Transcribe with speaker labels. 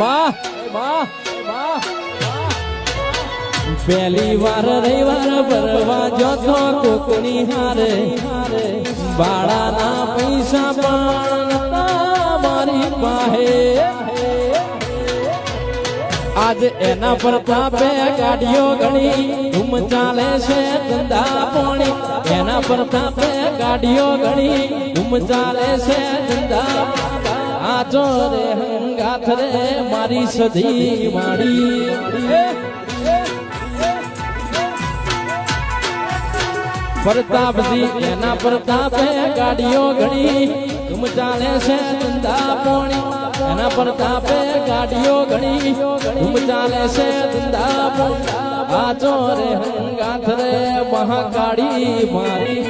Speaker 1: બા બા પહેલી વાર રવિવાર ભરવા જોતો કોકની હારે. બાળાના પૈસા પણ મારી પાસે. આજ એના પ્રતાપે ગાડીઓ ઘણી ધૂમ ચાલે છે ધંધા પોણી. એના પ્રતાપે ગાડીઓ ઘણી ધૂમ ચાલે છે ધંધા આજો રે હંગાથ રે મારી સધી માડી પ્રતાપજી એના પ્રતાપે ગાડીઓ ઘણી ધૂમ ચાલે છે ધંધા પોણી. એના પ્રતાપે ગાડીઓ ઘણી ધૂમ ચાલે છે ધંધા પોણી. આજો રે હંગાથ રે મહાકાળી મારી.